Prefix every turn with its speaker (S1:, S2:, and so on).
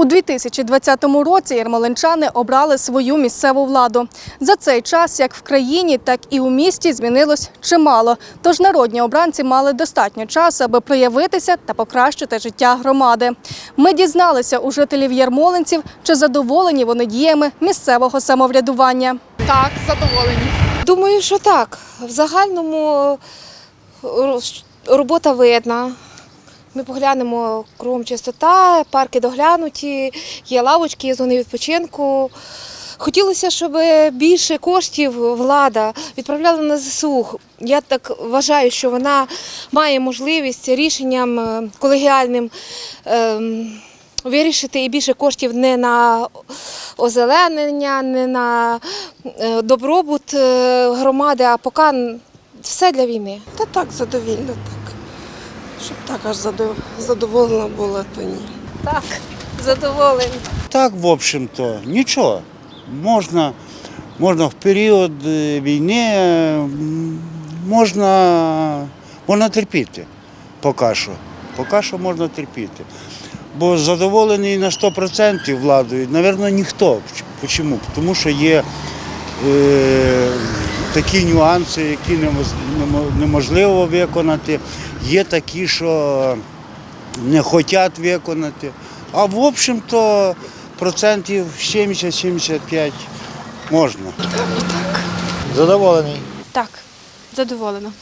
S1: У 2020 році ярмолинчани обрали свою місцеву владу. За цей час як в країні, так і у місті змінилось чимало. Тож народні обранці мали достатньо часу, аби проявитися та покращити життя громади. Ми дізналися у жителів ярмолинців, чи задоволені вони діями місцевого самоврядування.
S2: Так, задоволені.
S3: Думаю, що так. В загальному е, робота видна. Ми поглянемо кругом чистота, парки доглянуті, є лавочки, є зони відпочинку. Хотілося, щоб більше коштів влада відправляла на ЗСУ. Я так вважаю, що вона має можливість рішенням е, колегіальним ем, вирішити і більше коштів не на озеленення, не на е, добробут е, громади, а поки все для війни.
S4: Та так, задовільно так. Щоб так аж задоволена була, то ні.
S3: Так, задоволені.
S5: Так, в общем-то, нічого. Можна, можна в період е, війни, е, можна, можна терпіти поки що. Поки що можна терпіти. Бо задоволений на 100% владою, мабуть, ніхто. Чому? Тому що є е, такі нюанси, які неможливо виконати. Є такі, що не хочуть виконати. А в общем-то процентів 70-75 можна.
S6: Задоволений.
S2: Так, задоволена.